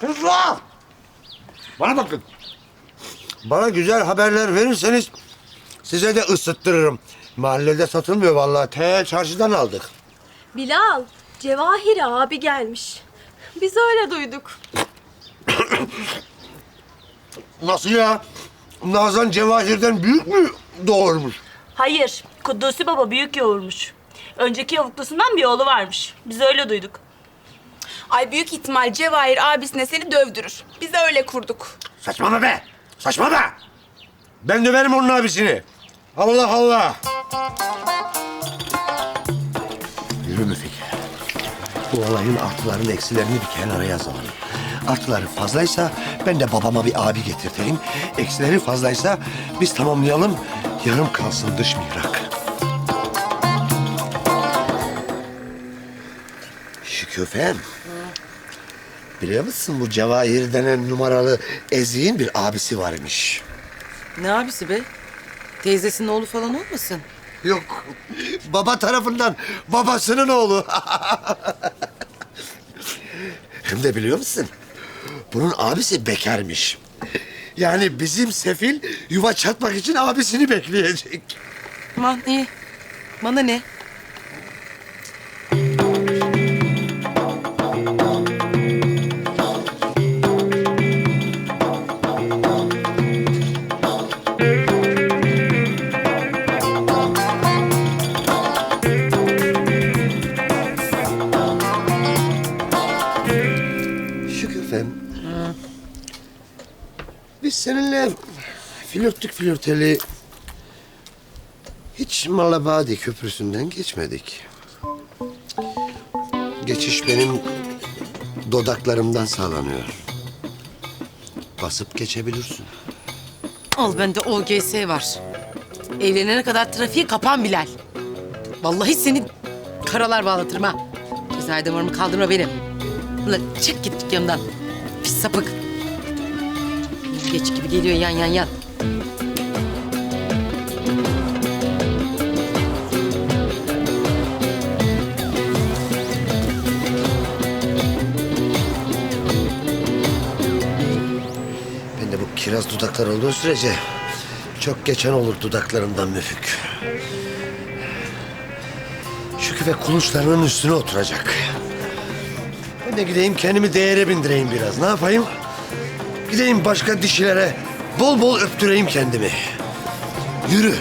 Kızlar! Bana bakın. Bana güzel haberler verirseniz size de ısıttırırım. Mahallede satılmıyor vallahi. Te çarşıdan aldık. Bilal, Cevahir abi gelmiş. Biz öyle duyduk. Nasıl ya? Nazan Cevahir'den büyük mü doğurmuş? Hayır, Kuddusi Baba büyük yoğurmuş. Önceki yavuklusundan bir oğlu varmış. Biz öyle duyduk. Ay büyük ihtimal Cevahir abisine seni dövdürür. Biz de öyle kurduk. Saçmalama be! Saçma be! Ben döverim onun abisini. Allah Allah! Yürü Müfik. Bu olayın artılarını eksilerini bir kenara yazalım. Artıları fazlaysa ben de babama bir abi getirteyim. Eksileri fazlaysa biz tamamlayalım. Yarım kalsın dış mihrak. Şüküfem. Biliyor musun bu Cevahir denen numaralı Ezik'in bir abisi varmış. Ne abisi be? Teyzesinin oğlu falan olmasın? Yok. Baba tarafından babasının oğlu. Hem de biliyor musun? Bunun abisi bekarmış. Yani bizim Sefil yuva çatmak için abisini bekleyecek. Aman iyi. Bana ne? Şüküfem. Biz seninle flörttük flörteli hiç Malabadi Köprüsü'nden geçmedik. Geçiş benim dodaklarımdan sağlanıyor. Basıp geçebilirsin. Al bende OGS var. Evlenene kadar trafiği kapan Bilal. Vallahi seni karalar bağlatırım ha. Cezayir damarımı kaldırma benim. Ulan çık git dükkanımdan. Pis sapık. Geç gibi geliyor yan yan yan. Ben de bu kiraz dudaklar olduğu sürece çok geçen olur dudaklarından müfük. Şükrü ve kulunçlarının üstüne oturacak. Ben de gideyim kendimi değere bindireyim biraz. Ne yapayım? Gideyim başka dişilere bol bol öptüreyim kendimi. Yürü.